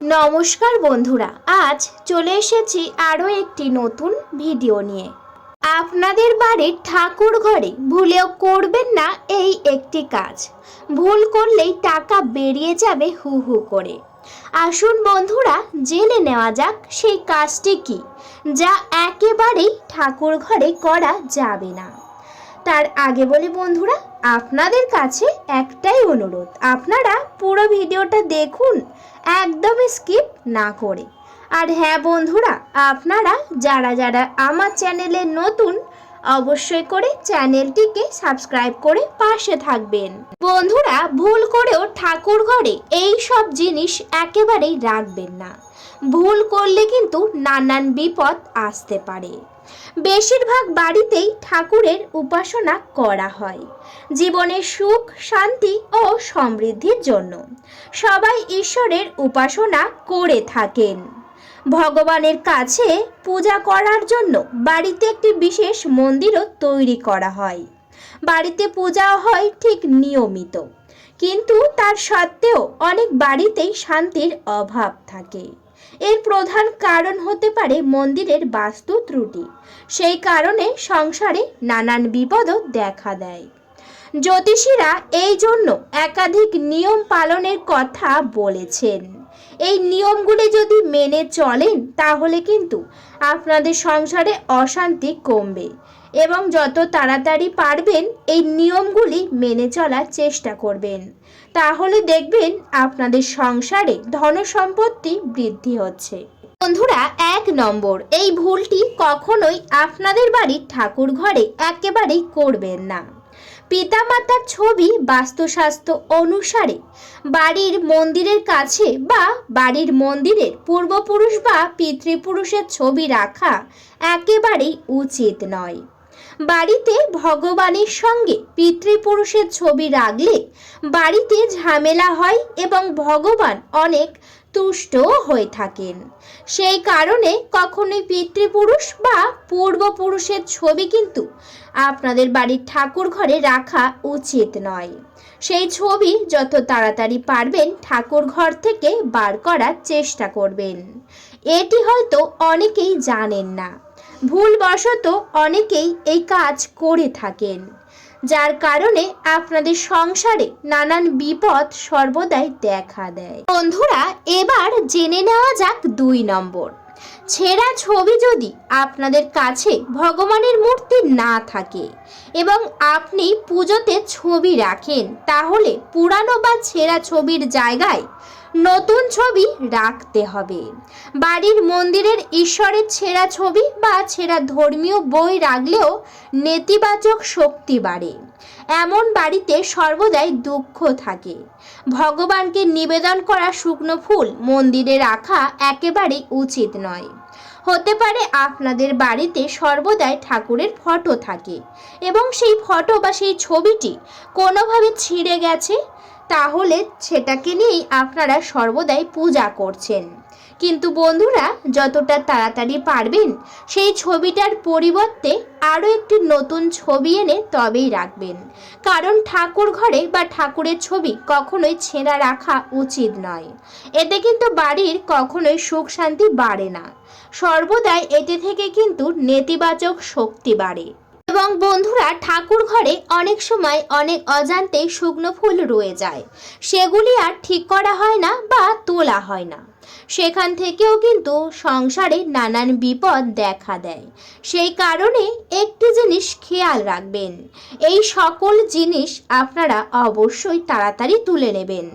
নমস্কার বন্ধুরা, আজ চলে এসেছি আরও একটি নতুন ভিডিও নিয়ে। আপনাদের বাড়ির ঠাকুর ঘরে ভুলেও করবেন না এই একটি কাজ। ভুল করলেই টাকা বেরিয়ে যাবে হু হু করে। আসুন বন্ধুরা, জেনে নেওয়া যাক সেই কাজটি কি, যা একেবারেই ঠাকুর ঘরে করা যাবে না। তার আগে বলি বন্ধুরা আপনাদের কাছে একটাই অনুরোধ, আপনারা পুরো ভিডিওটা দেখুন একদম স্কিপ না করে। আর হ্যাঁ বন্ধুরা, আপনারা যারা যারা আমার চ্যানেলে নতুন, অবশ্যই করে চ্যানেলটিকে সাবস্ক্রাইব করে পাশে থাকবেন। বন্ধুরা, ভুল করেও ঠাকুর ঘরে এই সব জিনিস একেবারেই রাখবেন না। ভুল করলে কিন্তু নানান বিপদ আসতে পারে। বেশিরভাগ বাড়িতেই ঠাকুরের উপাসনা করা হয়। জীবনের সুখ, শান্তি ও সমৃদ্ধির জন্য। সবাই ঈশ্বরের উপাসনা করে থাকেন। ভগবানের কাছে পূজা করার জন্য বাড়িতে একটি বিশেষ মন্দিরও তৈরি করা হয়। বাড়িতে পূজা হয় ঠিক নিয়মিত। কিন্তু তার সত্ত্বেও অনেক বাড়িতেই শান্তির অভাব থাকে। এর প্রধান কারণ হতে পারে মন্দিরের বাস্তু ত্রুটি। সেই কারণে সংসারে নানান বিপদও দেখা দেয়। জ্যোতিষীরা এই জন্য একাধিক নিয়ম পালনের কথা বলেছেন। এই নিয়মগুলি যদি মেনে চলেন, তাহলে কিন্তু আপনাদের সংসারে অশান্তি কমবে এবং যত তাড়াতাড়ি পারবেন, এই নিয়মগুলি মেনে চলার চেষ্টা করবেন। তাহলে দেখবেন আপনাদের সংসারে ধনসম্পত্তি বৃদ্ধি হচ্ছে। বন্ধুরা, এক নম্বর, এই ভুলটি কখনোই আপনাদের বাড়ির ঠাকুর ঘরে একেবারেই করবেন না। পিতামাতার ছবি বাস্তুশাস্ত্র অনুসারে বাড়ির মন্দিরের কাছে বা বাড়ির মন্দিরের পূর্বপুরুষ বা পিতৃপুরুষের ছবি রাখা একেবারেই উচিত নয়। বাড়িতে ভগবানের সঙ্গে পিতৃপুরুষের ছবি রাখলে বাড়িতে ঝামেলা হয় এবং ভগবান অনেক তুষ্টও হয়ে থাকেন। সেই কারণে কখনোই পিতৃপুরুষ বা পূর্বপুরুষের ছবি কিন্তু আপনাদের বাড়ির ঠাকুর ঘরে রাখা উচিত নয়। সেই ছবি যত তাড়াতাড়ি পারবেন ঠাকুর ঘর থেকে বার করার চেষ্টা করবেন। এটি হয়তো অনেকেই জানেন না। ভুলবশত অনেকেই এই কাজ করে থাকেন, যার কারণে আপনাদের সংসারে নানান বিপদ সর্বদাই দেখা দেয়। বন্ধুরা, এবার জেনে নেওয়া যাক দুই নম্বর। ছেঁড়া ছবি যদি আপনাদের কাছে ভগবানের মূর্তি না থাকে এবং আপনি পুজোতে ছবি রাখেন, তাহলে পুরানো বা ছেঁড়া ছবির জায়গায় নতুন ছবি রাখতে হবে। বাড়ির মন্দিরের ঈশ্বরের ছেঁড়া ছবি বা ছেঁড়া ধর্মীয় বই রাখলেও নেতিবাচক শক্তি বাড়ে। এমন বাড়িতে সর্বদাই দুঃখ থাকে। ভগবানকে নিবেদন করা শুকনো ফুল মন্দিরে রাখা একেবারেই উচিত নয়। হতে পারে আপনাদের বাড়িতে সর্বদাই ঠাকুরের ফটো থাকে এবং সেই ফটো বা সেই ছবিটি কোনোভাবে ছিঁড়ে গেছে তাহলে সেটাকে নিয়েই আপনারা সর্বদাই পূজা করছেন। কিন্তু বন্ধুরা, যতটা তাড়াতাড়ি পারবেন, সেই ছবিটার পরিবর্তে আরও একটি নতুন ছবি এনে তবেই রাখবেন। কারণ ঠাকুর ঘরে বা ঠাকুরের ছবি কখনোই ছেঁড়া রাখা উচিত নয়। এতে কিন্তু বাড়ির কখনোই সুখ শান্তি বাড়ে না। সর্বদাই এতে থেকে কিন্তু নেতিবাচক শক্তি বাড়ে। এবং বন্ধুরা ঠাকুর ঘরে অনেক সময় অনেক অজান্তে শুকনো ফুল রয়ে যায়। সেগুলি আর ঠিক করা হয় না বা তোলা হয় না। সেখান থেকেও কিন্তু সংসারে নানান বিপদ দেখা দেয়। সেই কারণে একটি জিনিস খেয়াল রাখবেন, এই সকল জিনিস আপনারা অবশ্যই তাড়াতাড়ি তুলে নেবেন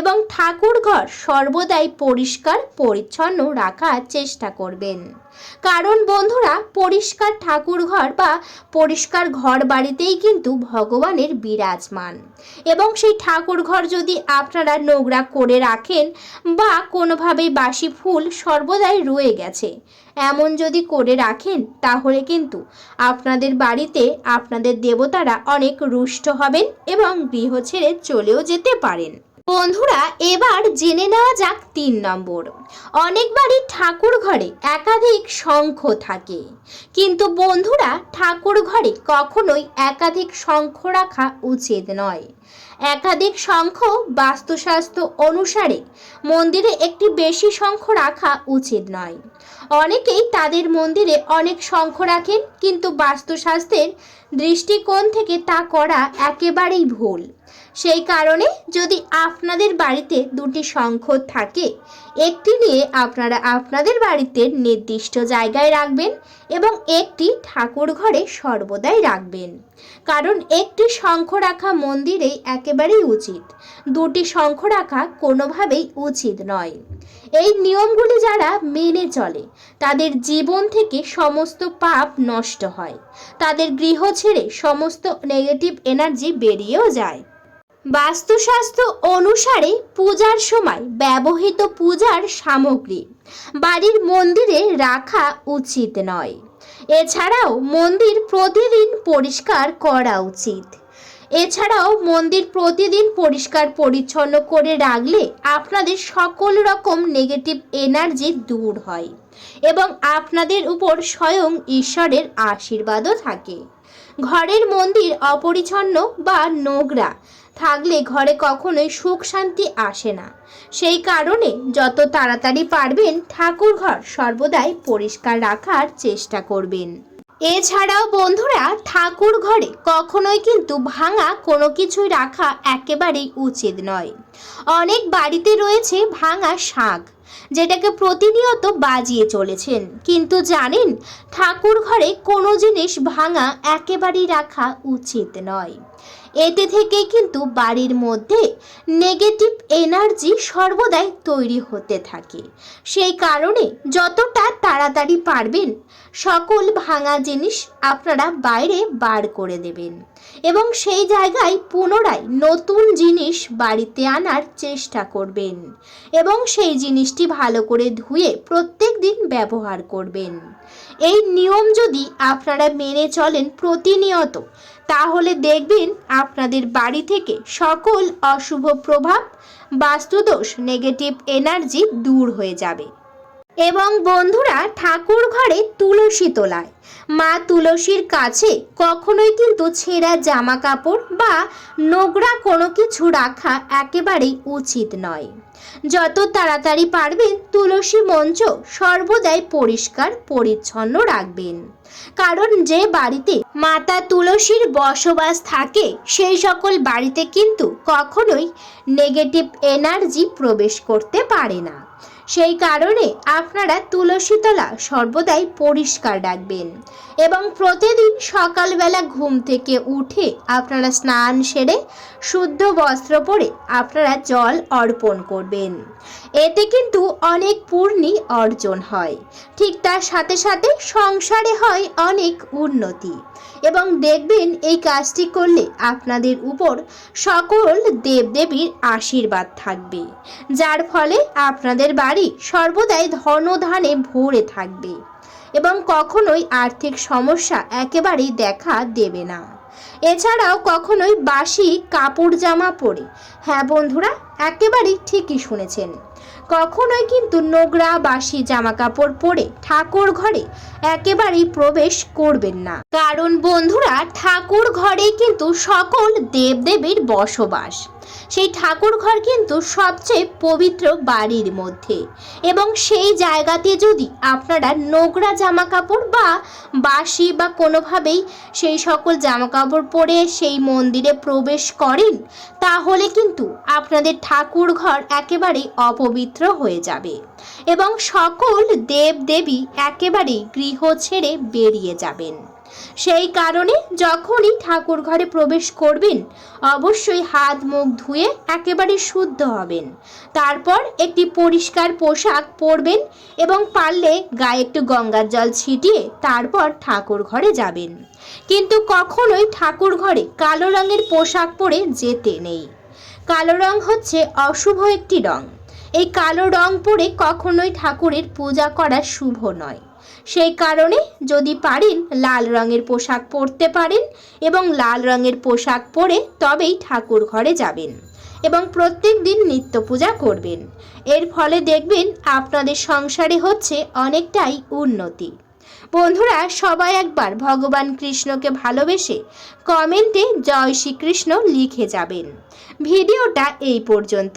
এবং ঠাকুর ঘর সর্বদাই পরিষ্কার, পরিচ্ছন্ন রাখার চেষ্টা করবেন। কারণ বন্ধুরা, পরিষ্কার ঠাকুর ঘর বা পরিষ্কার ঘর বাড়িতেই কিন্তু ভগবানের বিরাজমান এবং সেই ঠাকুর ঘর যদি আপনারা নোংরা করে রাখেন বা কোনোভাবেই বাসি ফুল সর্বদাই রয়ে গেছে। এমন যদি করে রাখেন, তাহলে কিন্তু আপনাদের বাড়িতে আপনাদের দেবতারা অনেক রুষ্ট হবেন এবং গৃহ ছেড়ে চলেও যেতে পারেন। বন্ধুরা, এবার জেনে নেওয়া যাক তিন নম্বর। অনেক বাড়ির ঠাকুর ঘরে একাধিক শঙ্খ থাকে। কিন্তু বন্ধুরা, ঠাকুর ঘরে কখনোই একাধিক শঙ্খ রাখা উচিত নয়। একাধিক শঙ্খ বাস্তুশাস্ত্র অনুসারে মন্দিরে একটি বেশি শঙ্খ রাখা উচিত নয়। অনেকেই তাদের মন্দিরে অনেক শঙ্খ রাখেন, কিন্তু বাস্তুশাস্ত্রের দৃষ্টিকোণ থেকে তা করা একেবারেই ভুল। সেই কারণে যদি আপনাদের বাড়িতে দুটি শঙ্খ থাকে, একটি নিয়ে আপনারা আপনাদের বাড়িতে নির্দিষ্ট জায়গায় রাখবেন এবং একটি ঠাকুর ঘরে সর্বদাই রাখবেন। কারণ একটি শঙ্খ রাখা মন্দিরে একেবারেই উচিত। দুটি শঙ্খ রাখা কোনোভাবেই উচিত নয়। এই নিয়মগুলি যারা মেনে চলে, তাদের জীবন থেকে সমস্ত পাপ নষ্ট হয়। তাদের গৃহ ছেড়ে সমস্ত নেগেটিভ এনার্জি বেরিয়েও যায়। বাস্তুশাস্ত্র অনুসারে পূজার সময় ব্যবহৃত পূজার সামগ্রী। বাড়ির মন্দিরে রাখা উচিত নয়। এছাড়াও মন্দির প্রতিদিন পরিষ্কার করা উচিত। এছাড়াও মন্দির প্রতিদিন পরিষ্কার পরিচ্ছন্ন করে রাখলে আপনাদের সকল রকম নেগেটিভ এনার্জি দূর হয় এবং আপনাদের উপর স্বয়ং ঈশ্বরের আশীর্বাদও থাকে। ঘরের মন্দির অপরিচ্ছন্ন বা নোংরা থাকলে ঘরে কখনোই সুখ শান্তি আসে না। সেই কারণে যত তাড়াতাড়ি পারবেন ঠাকুর ঘর সর্বদাই পরিষ্কার রাখার চেষ্টা করবেন। এছাড়াও বন্ধুরা ঠাকুর ঘরে কখনোই কিন্তু ভাঙা কোনো কিছুই রাখা একেবারেই উচিত নয়। অনেক বাড়িতে রয়েছে ভাঙা শাক। যেটাকে প্রতিনিয়ত বাজিয়ে চলেছেন। কিন্তু জানেন ঠাকুর ঘরে কোনো জিনিস ভাঙা একেবারেই রাখা উচিত নয়। এতে থেকে কিন্তু বাড়ির মধ্যে নেগেটিভ এনার্জি সর্বদাই তৈরি হতে থাকে। সেই কারণে যতটা তাড়াতাড়ি পারবেন, সকল ভাঙা জিনিস আপনারা বাইরে বার করে দেবেন। এবং সেই জায়গায় পুনরায় নতুন জিনিস বাড়িতে আনার চেষ্টা করবেন এবং সেই জিনিসটি ভালো করে ধুয়ে প্রত্যেক দিন ব্যবহার করবেন। এই নিয়ম যদি আপনারা মেনে চলেন প্রতিনিয়ত, তাহলে দেখবেন আপনাদের বাড়ি থেকে সকল অশুভ প্রভাব, বাস্তুদোষ নেগেটিভ এনার্জি দূর হয়ে যাবে। এবং বন্ধুরা ঠাকুর ঘরে তুলসী তোলায়। মা তুলসীর কাছে কখনোই কিন্তু ছেঁড়া জামা কাপড় বা নোংরা কোনো কিছু রাখা একেবারেই উচিত নয়। যত তাড়াতাড়ি পারবেন তুলসী মঞ্চ সর্বদাই পরিষ্কার, পরিচ্ছন্ন রাখবেন। কারণ যে বাড়িতে মাতা তুলসীর বসবাস থাকে, সেই সকল বাড়িতে কিন্তু কখনোই নেগেটিভ এনার্জি প্রবেশ করতে পারে না। সেই কারণে আপনারা তুলসীতলা সর্বদাই পরিষ্কার রাখবেন। এবং প্রতিদিন সকালবেলা ঘুম থেকে উঠে আপনারা স্নান সেরে শুদ্ধ বস্ত্র পরে আপনারা জল অর্পণ করবেন। এতে কিন্তু অনেক পূর্ণি অর্জন হয়। ঠিক তার সাথে সাথে সংসারে হয় অনেক উন্নতি। এবং দেখবেন এই কাজটি করলে আপনাদের উপর সকল দেবদেবীর আশীর্বাদ থাকবে। যার ফলে আপনাদের বাড়ি সর্বদাই ধনধানে ভরে থাকবে। এবং কখনোই আর্থিক সমস্যা একেবারেই দেখা দেবে না। এছাড়াও কখনোই বাসি কাপড় জামা পরে। হ্যাঁ বন্ধুরা, একেবারেই ঠিকই শুনেছেন। কখনোই কিন্তু নোংরা বাসি জামা কাপড় পরে ঠাকুর ঘরে একেবারেই প্রবেশ করবেন না। কারণ বন্ধুরা ঠাকুর ঘরে কিন্তু সকল দেবদেবীর বসবাস। সেই ঠাকুর ঘর কিন্তু সবচেয়ে পবিত্র বাড়ির মধ্যে। এবং সেই জায়গাতে যদি আপনারা নোংরা জামা কাপড় বা বাসি বা কোনোভাবেই সেই সকল জামা কাপড় পরে সেই মন্দিরে প্রবেশ করেন, তাহলে কিন্তু আপনাদের ঠাকুর ঘর একেবারেই অপবিত্র হয়ে যাবে। এবং সকল দেব দেবী একেবারেই গৃহ ছেড়ে বেরিয়ে যাবেন। সেই কারণে যখনই ঠাকুর ঘরে প্রবেশ করবেন, অবশ্যই হাত মুখ ধুয়ে একেবারে শুদ্ধ হবেন। তারপর একটি পরিষ্কার পোশাক পরবেন এবং পারলে গায়ে একটু গঙ্গার জল ছিটিয়ে তারপর ঠাকুর ঘরে যাবেন। কিন্তু কখনোই ঠাকুর ঘরে কালো রঙের পোশাক পরে যেতে নেই। কালো রং হচ্ছে অশুভ একটি রং। এই কালো রং পরে কখনোই ঠাকুরের পূজা করা শুভ নয়। সেই কারণে যদি পারেন লাল রঙের পোশাক পরতে পারেন এবং লাল রঙের পোশাক পরে তবেই ঠাকুর ঘরে যাবেন এবং প্রত্যেক দিন নিত্য পূজা করবেন। এর ফলে দেখবেন আপনাদের সংসারে হচ্ছে অনেকটাই উন্নতি। বন্ধুরা, সবাই একবার ভগবান কৃষ্ণকে ভালোবেসে কমেন্টে জয় শ্রীকৃষ্ণ লিখে যাবেন। ভিডিওটা এই পর্যন্ত।